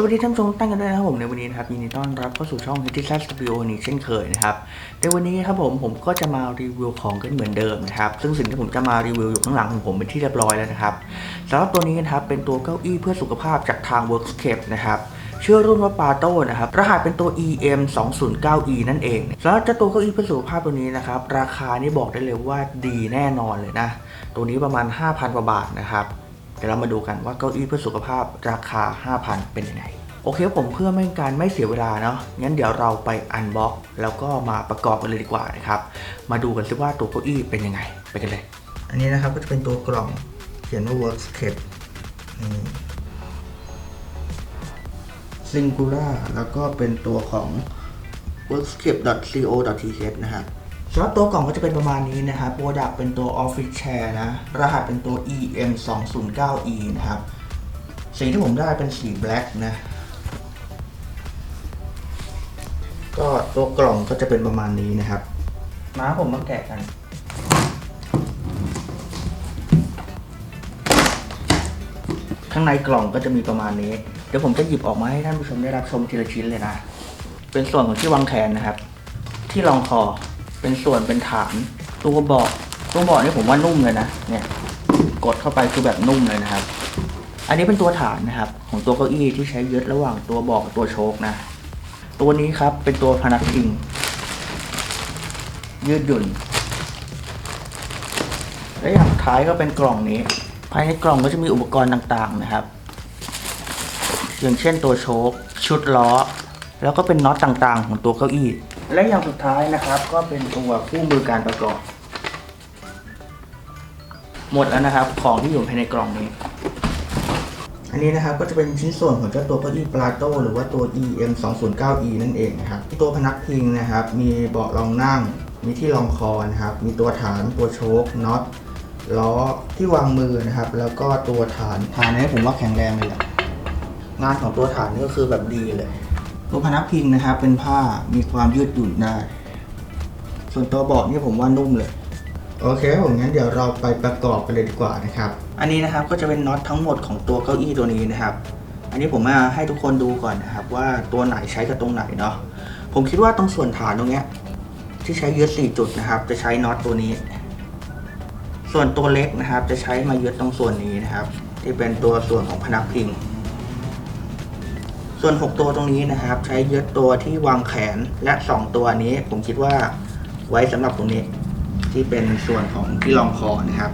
สวัสดีท่านผู้ชมทุกท่านกันด้วยนะครับผมในวันนี้นะครับยินดีต้อนรับเข้าสู่ช่อง h t s Studio นี้เช่นเคยนะครับในวันนี้ครับผมผมก็จะมารีวิวของกันเหมือนเดิมนะครับซึ่งสิ่งที่ผมจะมารีวิวอยู่ข้างหลังของผมเป็นที่เรียบร้อยแล้วนะครับสำหรับตัวนี้นะครับเป็นตัวเก้าอี้เพื่อสุขภาพจากทาง Workscape นะครับชื่อรุ่นว่าปาโต้นะครับ รหัสเป็นตัว EM 2 0 9 E นั่นเองสำหรับเจ้าตัวเก้าอี้เพื่อสุขภาพตัวนี้นะครับ ราคานี่บอกได้เลยว่าดีแน่นอนเลยนะ ตัวนี้ประมาณ 5,000กว่าบาทนะครับ เดี๋ยวเรามาดูกันว่าเก้าอี้เพื่อสุขภาพราคา 5,000 เป็นยังไง โอเคผมเพื่อไม่การไม่เสียเวลาเนาะงั้นเดี๋ยวเราไปอันบ็อกแล้วก็มาประกอบกันเลยดีกว่านะครับ มาดูกันซิว่าตัวเก้าอี้เป็นยังไง ไปกันเลย อันนี้นะครับก็จะเป็นตัวกล่องเขียนว่า Workscape นี่ Singular แล้วก็เป็นตัวของ workscape.co.th นะครับ สำหรับตัวกล่องก็จะเป็นประมาณนี้นะครับ โปรดักเป็นตัว Office Chair นะ รหัสเป็นตัว EM 2 0 9 E นะครับ สีที่ผมได้เป็นสี Black นะ ก็ตัวกล่องก็จะเป็นประมาณนี้นะครับ มาผมมาแกะกันข้างในกล่องก็จะมีประมาณนี้ เดี๋ยวผมจะหยิบออกมาให้ท่านผู้ชมได้รับชมทีละชิ้นเลยนะ เป็นส่วนของที่วางแขนนะครับ ที่รองคอ เป็นส่วนเป็นฐาน ตัวเบาะตัวเบาะนี่ผมว่านุ่มเลยนะเนี่ย กดเข้าไปคือแบบนุ่มเลยนะครับ อันนี้เป็นตัวฐานนะครับ ของตัวเก้าอี้ที่ใช้ยึดระหว่างตัวเบาะกับตัวโชคนะ ตัวนี้ครับเป็นตัวพนักพิงยืดหยุ่น และอย่างท้ายก็เป็นกล่องนี้ ภายในกล่องก็จะมีอุปกรณ์ต่างๆนะครับ อย่างเช่นตัวโชคชุดล้อ แล้วก็เป็นน็อตต่างๆ ของตัวเก้าอี้ และอย่างสุดท้ายนะครับก็เป็นตัวคู่มือการประกอบ หมดแล้วนะครับของที่อยู่ภายในกล่องนี้ อันนี้นะครับก็จะเป็นชิ้นส่วนของเจ้าตัวเก้าอี้ปลาโตหรือว่าตัว EM 2 0 9 E นั่นเองนะครับตัวพนักพิงนะครับ มีเบาะรองนั่ง มีที่รองคอนะครับ มีตัวฐานตัวโชคน็อตล้อที่วางมือนะครับ แล้วก็ตัวฐานฐานนี้ผมว่าแข็งแรงเลยแหละงานของตัวฐานนี่ก็คือแบบดีเลย ตัวพนักพิงนะครับ เป็นผ้ามีความยืดหยุ่นได้ ส่วนตัวเบาะนี่ผมว่านุ่มเลยโอเคผมงั้นเดี๋ยวเราไปประกอบกันเลยดีกว่านะครับ อันนี้นะครับก็จะเป็นน็อตทั้งหมดของตัวเก้าอี้ตัวนี้นะครับ อันนี้ผมมาให้ทุกคนดูก่อนนะครับ ว่าตัวไหนใช้กับตรงไหนเนาะผมคิดว่าตรงส่วนฐานตรงเนี้ยที่ใช้ยึด4จุดนะครับ จะใช้น็อตตัวนี้ ส่วนตัวเล็กนะครับ จะใช้มายึดตรงส่วนนี้นะครับ ที่เป็นตัวส่วนของพนักพิง ส่วน 6 ตัวตรงนี้นะครับ ใช้ยึดตัวที่วางแขนและ 2 ตัวนี้ ผมคิดว่าไว้สำหรับตรงนี้ ที่เป็นส่วนของที่รองคอนะครับ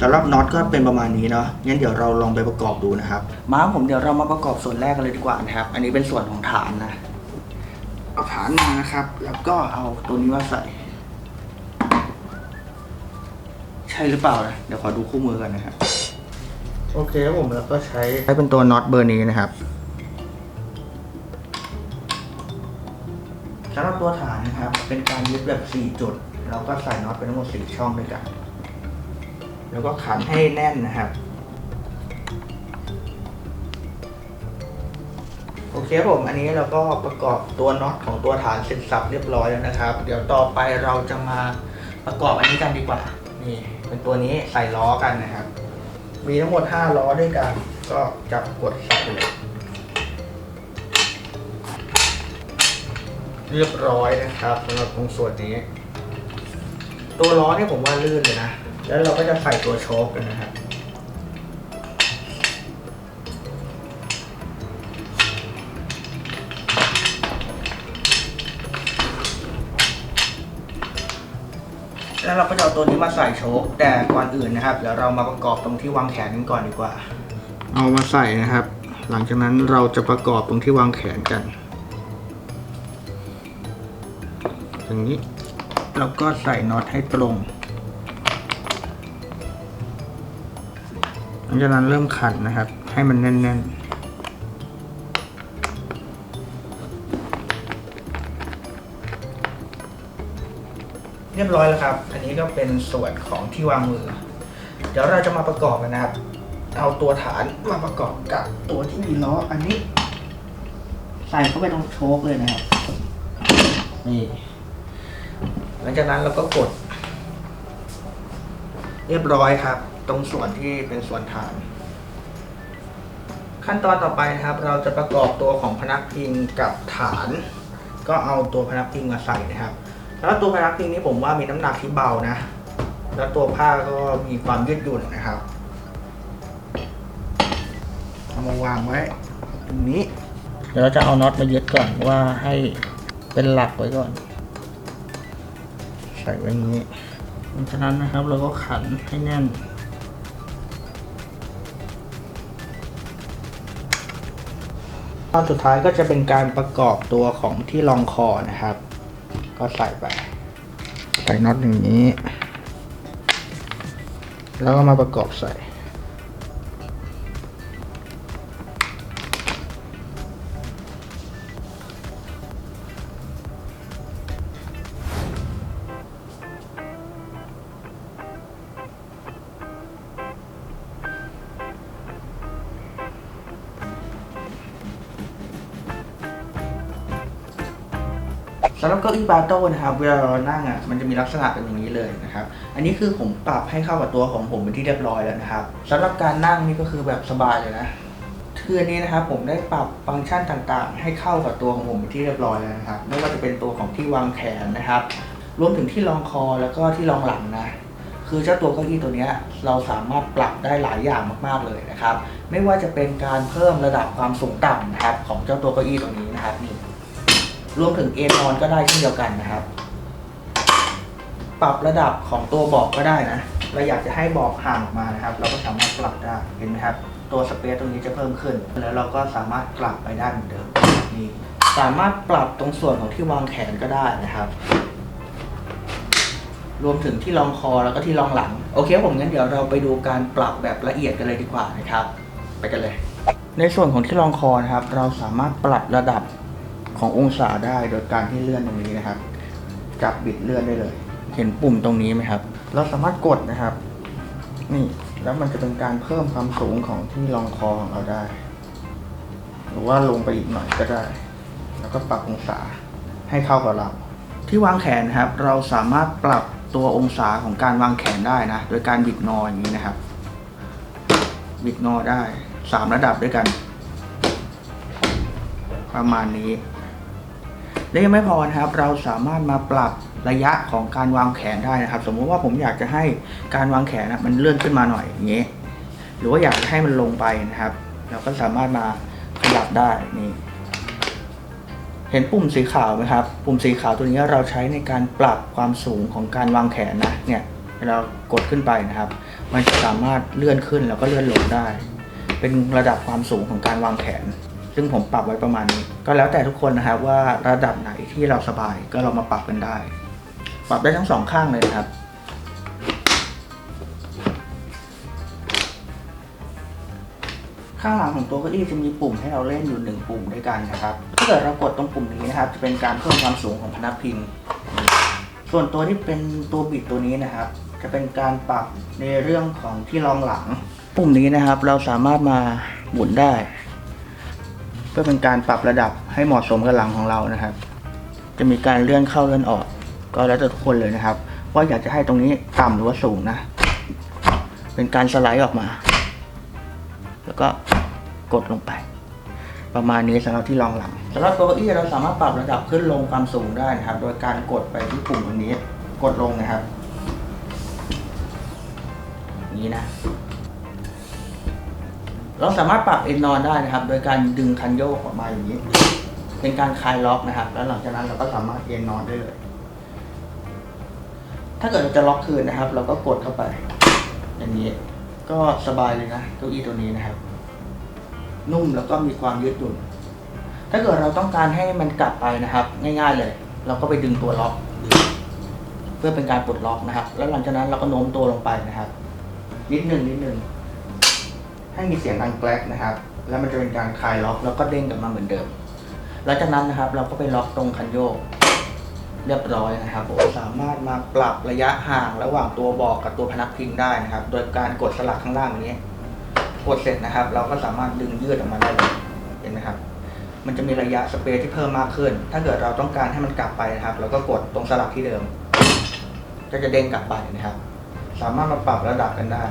สำหรับน็อตก็เป็นประมาณนี้เนาะงั้นเดี๋ยวเราลองไปประกอบดูนะครับมาผมเดี๋ยวเรามาประกอบส่วนแรกกันเลยดีกว่านะครับ อันนี้เป็นส่วนของฐานนะ เอาฐานมานะครับ แล้วก็เอาตัวนี้มาใส่ ใช่หรือเปล่านะเดี๋ยวขอดูคู่มือกันนะครับ โอเคครับผมแล้วก็ใช้ใช้เป็นตัวน็อตเบอร์นี้นะครับสำหรับตัวฐานนะครับ เป็นการยึดแบบ 4 จุด เราก็ใส่น็อตเป็นทั้งหมด4ช่องด้วยกัน แล้วก็ขันให้แน่นนะครับ โอเคครับผม อันนี้เราก็ประกอบตัวน็อตของตัวฐานเสร็จสับเรียบร้อยแล้วนะครับ เดี๋ยวต่อไปเราจะมาประกอบอันนี้กันดีกว่า นี่ เป็นตัวนี้ใส่ล้อกันนะครับ มีทั้งหมด 5 ล้อด้วยกัน ก็จับกดสับเลย เรียบร้อยนะครับสำหรับตรงส่วนนี้ ตัวล้อเนี่ยผมว่าลื่นเลยนะ แล้วเราก็จะใส่ตัวโชคกันนะครับ แล้วเราก็จะเอาตัวนี้มาใส่โชคแต่ก่อนอื่นนะครับ เดี๋ยวเรามาประกอบตรงที่วางแขนกันก่อนดีกว่า เอามาใส่นะครับ หลังจากนั้นเราจะประกอบตรงที่วางแขนกันอย่างนี้แล้วก็ใส่น็อตให้ตรง หลังจากนั้นเริ่มขันนะครับ ให้มันแน่นๆ รียบร้อยแล้วครับ อันนี้ก็เป็นส่วนของที่วางมือ เดี๋ยวเราจะมาประกอบกันนะครับ เอาตัวฐานมาประกอบกับตัวที่มีล้ออันนี้ ใส่เข้าไปตรงโชคเลยนะครับ นี่ หลังจากนั้นเราก็กด เรียบร้อยครับ ตรงส่วนที่เป็นส่วนฐาน ขั้นตอนต่อไปนะครับ เราจะประกอบตัวของพนักพิงกับฐาน ก็เอาตัวพนักพิงมาใส่นะครับ แล้วตัวพนักพิงนี้ผมว่ามีน้ำหนักที่เบานะ แล้วตัวผ้าก็มีความยืดหยุ่นนะครับเอามาวางไว้ ตรงนี้ เดี๋ยวเราจะเอาน็อตมายึดก่อนว่าให้เป็นหลักไว้ก่อน ใส่ไว้อย่างนี้หลังจากนั้นนะครับเราก็ขันให้แน่น ตอนสุดท้ายก็จะเป็นการประกอบตัวของที่รองคอนะครับ ก็ใส่ไป ใส่น็อตอย่างนี้ แล้วก็มาประกอบใส่ำหรับเก้าอี้บาโต้นะครับเวลาเรานั่งอะมันจะมีลักษณะเป็นอย่างนี้เลยนะครับอันนี้คือผมปรับให้เข้ากับตัวของผมเป็นที่เรียบร้อยแล้วนะครับสำหรับการนั่งนี่ก็คือแบบสบายเลยนะคืออันนี้นะครับผมได้ปรับฟังก์ชันต่างๆ ให้เข้ากับตัวของผมเป็นที่เรียบร้อยแล้วนะครับไม่ว่าจะเป็นตัวของที่วางแขนนะครับ รวมถึงที่รองคอแล้วก็ที่รองหลังนะคือเจ้าตัวเก้าอี้ตัวนี้เราสามารถปรับได้หลายอย่างมากๆเลยนะครับ ไม่ว่าจะเป็นการเพิ่มระดับความสูงต่ำนะครับของเจ้าตัวเก้าอี้ตัวนี้นะครับนี่ รวมถึงเอนอนก็ได้เช่นเดียวกันนะครับ ปรับระดับของตัวบอกก็ได้นะ เราอยากจะให้บอกห่างออกมานะครับ เราก็สามารถปรับได้เห็นไหมครับ ตัวสเปซตรงนี้จะเพิ่มขึ้น แล้วเราก็สามารถกลับไปได้เหมือนเดิมนี่สามารถปรับตรงส่วนของที่วางแขนก็ได้นะครับ รวมถึงที่รองคอแล้วก็ที่รองหลัง โอเคผมงั้นเดี๋ยวเราไปดูการปรับแบบละเอียดกันเลยดีกว่านะครับ ไปกันเลย ในส่วนของที่รองคอนะครับ เราสามารถปรับระดับ ขององศาได้โดยการที่เลื่อนตรงนี้นะครับ จับบิดเลื่อนได้เลย เห็นปุ่มตรงนี้ไหมครับ เราสามารถกดนะครับ นี่แล้วมันจะเป็นการเพิ่มความสูงของที่รองคอของเราได้ หรือว่าลงไปอีกหน่อยก็ได้ แล้วก็ปรับองศาให้เข้ากับเรา ที่วางแขนครับ เราสามารถปรับตัวองศาของการวางแขนได้นะ โดยการบิดงออย่างนี้นะครับ บิดงอได้สามระดับด้วยกัน ประมาณนี้ และยังไม่พอนะครับ เราสามารถมาปรับระยะของการวางแขนได้นะครับ สมมุติว่าผมอยากจะให้การวางแขนนะมันเลื่อนขึ้นมาหน่อยอย่างนี้หรือว่าอยากให้มันลงไปนะครับ เราก็สามารถมาขยับได้นี่เห็นปุ่มสีขาวไหมครับ ปุ่มสีขาวตัวนี้เราใช้ในการปรับความสูงของการวางแขนนะเนี่ยเวลากดขึ้นไปนะครับ มันจะสามารถเลื่อนขึ้นแล้วก็เลื่อนลงได้ เป็นระดับความสูงของการวางแขน ซึ่งผมปรับไว้ประมาณนี้ ก็แล้วแต่ทุกคนนะครับว่าระดับไหนที่เราสบายก็เรามาปรับกันได้ ปรับได้ทั้งสองข้างเลยนะครับ ข้างหลังของตัวเก้าอี้จะมีปุ่มให้เราเล่นอยู่หนึ่งปุ่มด้วยกันนะครับถ้าเกิดเรากดตรงปุ่มนี้นะครับ จะเป็นการเพิ่มความสูงของพนักพิง ส่วนตัวที่เป็นตัวบิดตัวนี้นะครับ จะเป็นการปรับในเรื่องของที่รองหลัง ปุ่มนี้นะครับ เราสามารถมาหมุนได้ พื่อเป็นการปรับระดับให้เหมาะสมกับหลังของเรานะครับ จะมีการเลื่อนเข้าเลื่อนออก ก็แล้วแต่ทุกคนเลยนะครับ ว่าอยากจะให้ตรงนี้ต่ำหรือว่าสูงนะ เป็นการสไลด์ออกมา แล้วก็กดลงไป ประมาณนี้สำหรับที่รองหลังสำหรับตัวเก้าอี้เราสามารถปรับระดับขึ้นลงความสูงได้นะครับ โดยการกดไปที่ปุ่มอันนี้ กดลงนะครับ นี้นะ เราสามารถปรับเอ็นนอนได้นะครับ โดยการดึงคันโยกออกมาอย่างนี้ เป็นการคลายล็อกนะครับ แล้วหลังจากนั้นเราก็สามารถเอ็นนอนได้เลย ถ้าเกิดเราจะล็อกคืนนะครับ เราก็กดเข้าไป อย่างนี้ ก็สบายเลยนะเก้าอี้ตัวนี้นะครับ นุ่มแล้วก็มีความยืดหยุ่น ถ้าเกิดเราต้องการให้มันกลับไปนะครับ ง่าย ๆเลย เราก็ไปดึงตัวล็อก เพื่อเป็นการปลดล็อกนะครับ แล้วหลังจากนั้นเราก็โน้มตัวลงไปนะครับ นิดหนึ่งนิดหนึ่ง ให้มีเสียงดังแกลกนะครับ แล้วมันจะเป็นการคลายล็อกแล้วก็เด้งกลับมาเหมือนเดิม หลังจากนั้นนะครับ เราก็ไปล็อกตรงคันโยก เรียบร้อยนะครับผมสามารถมาปรับระยะห่างระหว่างตัวบอกกับตัวพนักพิงได้นะครับ โดยการกดสลักข้างล่างนี้ กดเสร็จนะครับ เราก็สามารถดึงยืดออกมาได้เลยเห็นไหมครับมันจะมีระยะสเปซที่เพิ่มมากขึ้น ถ้าเกิดเราต้องการให้มันกลับไปนะครับ เราก็กดตรงสลักที่เดิม ก็จะเด้งกลับไปนะครับ สามารถมาปรับระดับกันได้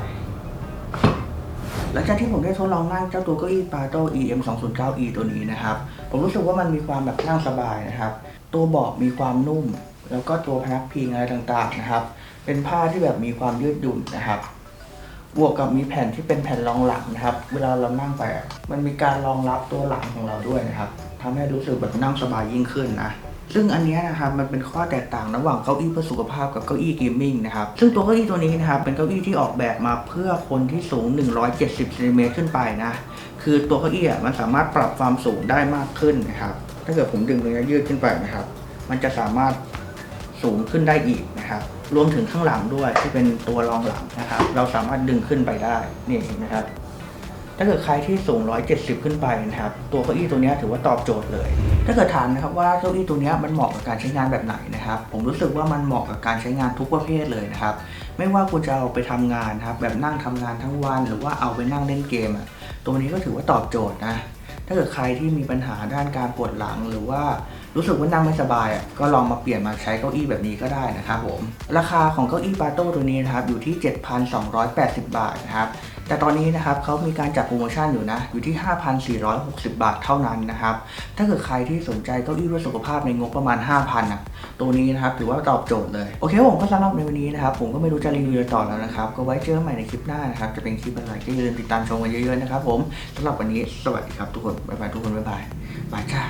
หลังจากที่ผมได้ทดลองนั่งเจ้าตัวเก้าอี้ปาโต้ EM 2 0 9 E ตัวนี้นะครับ ผมรู้สึกว่ามันมีความแบบนั่งสบายนะครับ ตัวเบาะมีความนุ่ม แล้วก็ตัวพนักพิงอะไรต่างๆนะครับ เป็นผ้าที่แบบมีความยืดหยุ่นนะครับบวกกับมีแผ่นที่เป็นแผ่นรองหลังนะครับ เวลาเรานั่งไปมันมีการรองรับตัวหลังของเราด้วยนะครับทำให้รู้สึกแบบนั่งสบายยิ่งขึ้นนะ ซึ่งอันนี้นะครับมันเป็นข้อแตกต่างระหว่างเก้าอี้เพื่อสุขภาพกับเก้าอี้เกมมิ่งนะครับซึ่งตัวเก้าอี้ตัวนี้นะครับเป็นเก้าอี้ที่ออกแบบมาเพื่อคนที่สูง 170ซนติเมตรขึ้นไปนะ คือตัวเก้าอี้มันสามารถปรับความสูงได้มากขึ้นนะครับถ้าเกิดผมดึงตรงนี้ยืดขึ้นไปนะครับ มันจะสามารถสูงขึ้นได้อีกนะครับ รวมถึงข้างหลังด้วยที่เป็นตัวรองหลังนะครับ เราสามารถดึงขึ้นไปได้นี่เห็นไหมครับาเกิดใครที่สูง 170 ขึ้นไปนะครับ ตัวเก้าอี้ตัวนี้ถือว่าตอบโจทย์เลย ถ้าเกิดถามนะครับว่าเก้าอี้ตัวนี้มันเหมาะกับการใช้งานแบบไหนนะครับ ผมรู้สึกว่ามันเหมาะกับการใช้งานทุกประเภทเลยนะครับ ไม่ว่าคุณจะเอาไปทำงานนะครับแบบนั่งทำงานทั้งวัน หรือว่าเอาไปนั่งเล่นเกมอะตัวนี้ก็ถือว่าตอบโจทย์นะ ถ้าเกิดใครที่มีปัญหาด้านการปวดหลังหรือว่า รู้สึกว่านั่งไม่สบายอะก็ลองมาเปลี่ยนมาใช้เก้าอี้แบบนี้ก็ได้นะครับผม ราคาของเก้าอี้ปาโต้ตัวนี้นะครับอยู่ที่ 7,280 บาทนะครับแต่ตอนนี้นะครับเขามีการจัดโปรโมชั่นอยู่นะ อยู่ที่ 5,460 บาทเท่านั้นนะครับ ถ้าเกิดใครที่สนใจเก้าอี้เพื่อสุขภาพในงบประมาณ 5,000อะตัวนี้นะครับถือว่าตอบโจทย์เลย โอเคผมก็สำหรับในวันนี้นะครับ ผมก็ไม่รู้จะรีวิวอะต่อแล้วนะครับ ก็ไว้เจอกันใหม่ในคลิปหน้านะครับ จะเป็นคลิปอะไรก็อย่าลืมติดตามชมกันเยอะๆนะครับผมสำหรับวันนี้สวัสดีครับทุกคนบ๊ายบายทุกคนบ๊ายบายบายจ้า